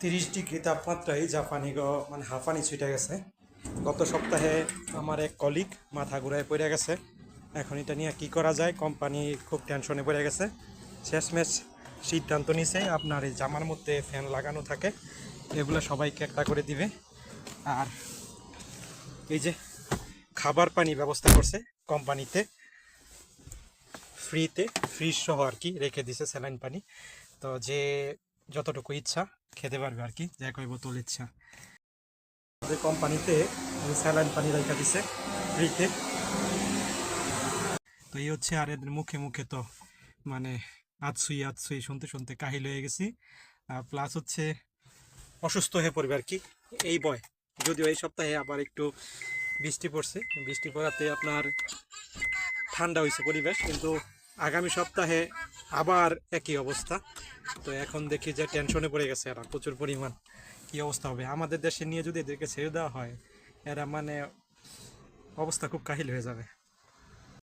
তিরিশ ডিগ্রি তাপমাত্রায় জাপানি মানে হাঁপানি ছুটে গেছে। গত সপ্তাহে আমার এক কলিগ মাথা ঘুরায় পড়ে গেছে। এখন এটা নিয়ে কি করা যায়, কোম্পানি খুব টেনশনে পড়ে গেছে। শেষমেশ সিদ্ধান্ত নিছে, আপনার এই জামার মধ্যে ফ্যান লাগানো থাকে, এগুলো সবাইকে একটা করে দিবে। আর এই যে খাবার পানি ব্যবস্থা করছে কোম্পানিতে, ফ্রিতে, ফ্রিজ সহ আর কি রেখে দিছে স্যালাইন পানি। তো যে যতটুকু ইচ্ছা খেতে পারবে আর কি যে কয় বোতল ইচ্ছা। আমাদের কোম্পানিতে স্যালাইন পানি রেখে দিছে ফ্রিতে। তো এই হচ্ছে আর এদের মুখে মুখে তো মানে আতসুই আতসুই শুনতে শুনতে কাহিল হয়ে গেছি। আর প্লাস হচ্ছে অসুস্থ হয়ে পড়বে আর কি এই বয়। যদিও এই সপ্তাহে আবার একটু বৃষ্টি পড়ছে। বৃষ্টি পড়াতে আপনার ঠান্ডা হয়েছে পরিবেশ কিন্তু আগামী সপ্তাহে আবার একই অবস্থা। তো এখন দেখি যে টেনশনে পড়ে গেছে এরা, প্রচুর পরিমাণ। কি অবস্থা হবে? আমাদের দেশে নিয়ে যদি এদেরকে ছেড়ে দেওয়া হয়, এরা মানে অবস্থা খুব কাহিল হয়ে যাবে।